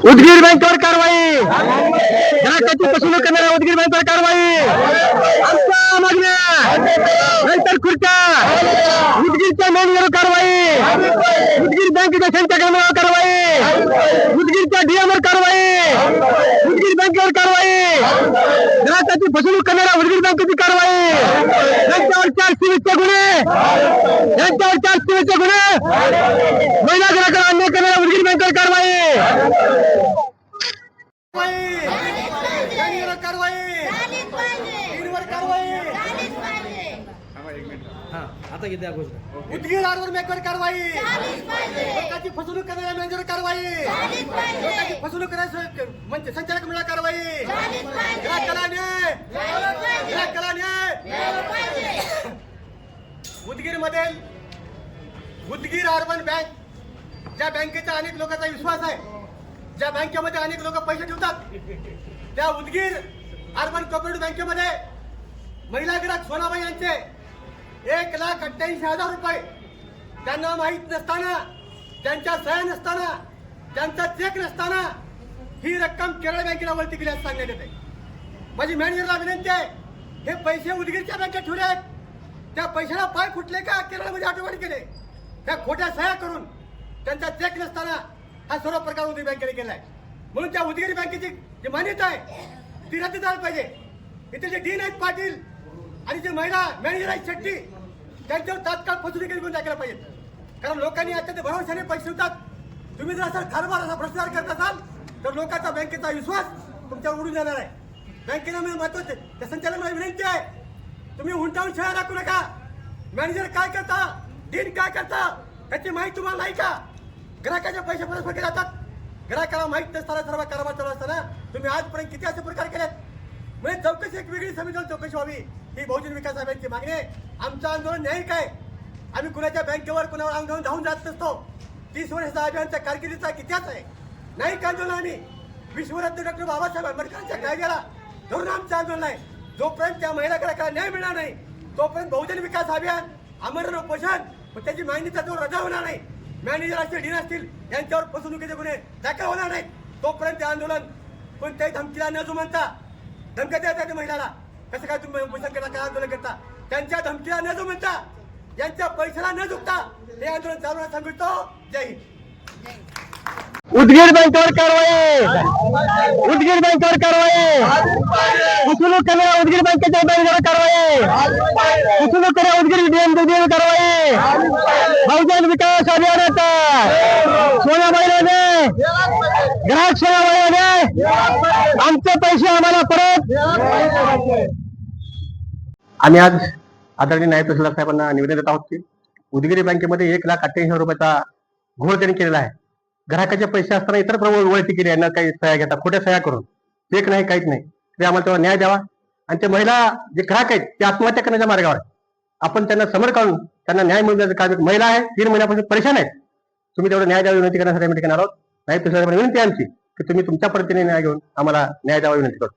उदगीर बँकेवर कारवाई ग्राहकाची फसवणूक करणाऱ्या उदगीर बँकेवर आमच्या मागण्या नंतर खुर्च्या उदगीरच्या मॅनेजरवर कारवाई उदगीर बँकेच्या संचालकांवर कारवाई उदगीरच्या डीएमवर कारवाई उदगीर बँकेवर कारवाई ग्राहकाची फसवणूक करणाऱ्या उदगीर बँकेची कारवाई यांच्यावर चार सिव्हिलचे गुन्हे यांच्यावर चार सिव्हिलचे गुन्हे महिला ग्राहकांना कारवाई कारवाई कारवाई झालीच कारवाई उदगीर मेकवर कारवाई लोकांची फसवणूक करणाऱ्या मॅनेजर कारवाई लोकांची फसवणूक करणाऱ्या म्हणजे संचालक मंडळ कारवाई झालीच पाहिजे ग्राहकाला न्याय उदगीरमध्ये उदगीर अर्बन बँक ज्या बँकेचा अनेक लोकांचा विश्वास आहे ज्या बँकेमध्ये अनेक लोक पैसे ठेवतात त्या उदगीर अर्बन कोऑपरेटिव्ह बँकेमध्ये महिला ग्राहक सोनाबाई यांचे एक लाख अठ्ठ्याऐंशी हजार रुपये. त्यांना माहीत नसताना त्यांच्या सह्या नसताना त्यांचा चेक नसताना ही रक्कम केरळ बँकेला वळती केली असं सांगण्यात येते माझी मॅनेजरला विनंती आहे हे पैसे उदगीरच्या बँकेत ठेवले आहेत. त्या पैशाला पाय फुटले का? केरळमध्ये आठवण केले. त्या खोट्या सह्या करून त्यांचा चेक नसताना हा सर्व प्रकार उदगीर बँकेने केलाय. म्हणून त्या उदगीर बँकेची जी मान्यता आहे ती रद्द झाली पाहिजे. इथे जे डीन आहेत पाटील आणि जे महिला मॅनेजर आहेत शेट्टी त्यांच्यावर तात्काळ फसवणुकी करून टाकायला पाहिजे. कारण लोकांनी आता ते भरवशाने पैसे होतात तुम्ही जर असा कारभार असा भ्रष्टाचार करत असाल तर लोकांचा बँकेचा विश्वास तुमच्यावर उडून जाणार आहे. बँकेला मी महत्त्वाचे त्या संचालकाला विनंती आहे तुम्ही उंटावून शाळा राखू नका. मॅनेजर काय करता? डीन काय करता? त्याची माहिती तुम्हाला नाही का? ग्राहकाचे पैसे परस्पर केले जातात. ग्राहकाला माहीत नसताना सर्व कारभार चालू असताना तुम्ही आजपर्यंत किती असे प्रकार केलेत? म्हणजे चौकशी एक वेगळी समिती चौकशी व्हावी. ही बहुजन विकास आघाडीची मागणी आहे. आमचं आंदोलन नाही काय आम्ही कुणाच्या बँकेवर कुणावर आंदोलन धावून जात नसतो. तीस वर्षाचा अभियानच्या कारकिर्दीचा इतिहास आहे. नाही का आंदोलन आम्ही. विश्वरत्न डॉक्टर बाबासाहेब आंबेडकरांच्या कायद्याला धरून आमचं आंदोलन आहे. जोपर्यंत त्या महिला ग्राहकाला न्याय मिळणार नाही तोपर्यंत बहुजन विकास अभियान आमरण उपोषण पण त्याची मागणीचा जो रजा होणार नाही. मॅनेजर असतील डीन असतील यांच्यावर फसवणुकीचे गुन्हे दाखल होणार नाहीत. तोपर्यंत ते आंदोलन कोणत्याही धमकीला न जुमानता धमक्या देतात त्या महिलाला. कसं काय तुम्ही उपोषण करता काय आंदोलन करता? त्यांच्या धमकीला न जुमानता यांच्या पैशाला न झुकता हे आंदोलन चालवण्यास सांगितलं जय हिंद. उदगीर बँकेवर कारवाई! उदगीर बँकेवर कारवाई फसवणूक करणाऱ्या उदगीर बँकेच्या बँकेवर कारवाई फसवणूक करणाऱ्या उदगीर डीएम कारवाई बहुजन विकास अभियानाचा. सोनाबाईने ग्राहक सोनाबाईने आमचे पैसे आम्हाला परत. आम्ही आज आदरणीय नायब तहसीलदार साहेबांना निवेदन देत आहोत की उदगिरी बँकेमध्ये एक लाख अठ्ठ्याऐंशी रुपयाचा घोळ त्यांनी केलेला आहे. ग्राहकाचे पैसे असताना इतर प्रमुख वळती केली यांना काही सह्या घेता खोट्या सह्या करून. एक नाही काहीच नाही. ते आम्हाला तेव्हा न्याय द्यावा. आणि ते महिला जे ग्राहक आहेत ते आत्महत्या करण्याच्या मार्गावर आपण त्यांना समोर काढून त्यांना न्याय मिळून द्यायचं काम महिला आहे तीन महिन्यापासून परेशान आहेत. तुम्ही तेवढं न्याय द्यावा विनंती करण्यासाठी आम्ही ठिकाणी आहोत. नाही विनंती आमची की तुम्ही तुमच्या पद्धतीने न्याय घेऊन आम्हाला न्याय द्यावा विनंती करतो.